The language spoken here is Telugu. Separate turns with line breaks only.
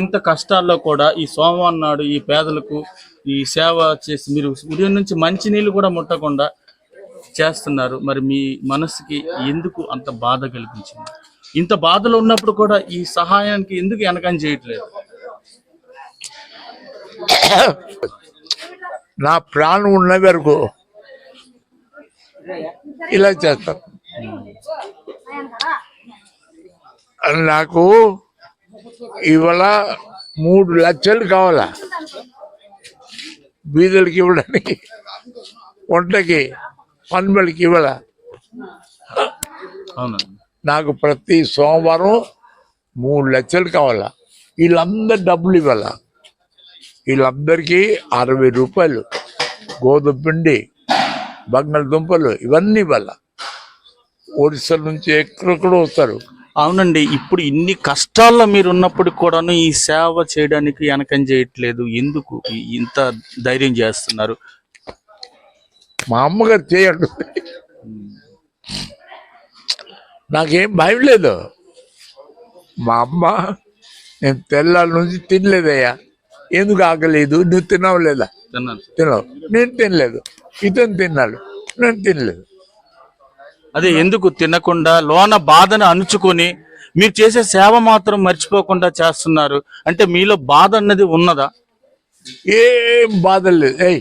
ఇంత కష్టాల్లో కూడా ఈ సోమవారం నాడు ఈ పేదలకు ఈ సేవ చేసి మీరు ఉదయం నుంచి మంచి నీళ్ళు కూడా ముట్టకుండా చేస్తున్నారు. మరి మీ మనసుకి ఎందుకు అంత బాధ కల్పించింది ఇంత బాధలో ఉన్నప్పుడు కూడా ఈ సహాయానికి ఎందుకు వెనకని చేయట్లేదు?
నా ప్రాణం ఉన్న వరకు ఇలా చేస్తాను. నాకు ఇవాళ మూడు లక్షలు కావాలా? బీదలకి ఇవ్వడానికి వంటకి పన్నులకి ఇవ్వాల? నాకు ప్రతి సోమవారం మూడు లక్షలు కావాలా? వీళ్ళందరు డబ్బులు ఇవ్వాలా? వీళ్ళందరికీ అరవై రూపాయలు గోధుమ పిండి బంగాళదుంపలు ఇవన్నీ ఇవ్వాల? ఒడిశా నుంచి ఎక్కడెక్కడో వస్తారు.
అవునండి ఇప్పుడు ఇన్ని కష్టాల్లో మీరు ఉన్నప్పుడు కూడాను ఈ సేవ చేయడానికి వెనకం చేయట్లేదు. ఎందుకు ఇంత ధైర్యం చేస్తున్నారు?
మా అమ్మగారు చేయండి. నాకేం భయం లేదు. మా అమ్మ నేను తెల్లాల నుంచి తినలేదయ్యా. ఎందుకు ఆకలేదు? నువ్వు తినవు లేదా
తిన్నాను.
తినవు. నేను తినలేదు. ఇతను తిన్నాడు. నేను తినలేదు.
అదే ఎందుకు తినకుండా లోన బాధను అణుచుకొని మీరు చేసే సేవ మాత్రం మర్చిపోకుండా చేస్తున్నారు? అంటే మీలో బాధ అన్నది ఉన్నదా?
ఏం బాధ లేదు. ఏయ్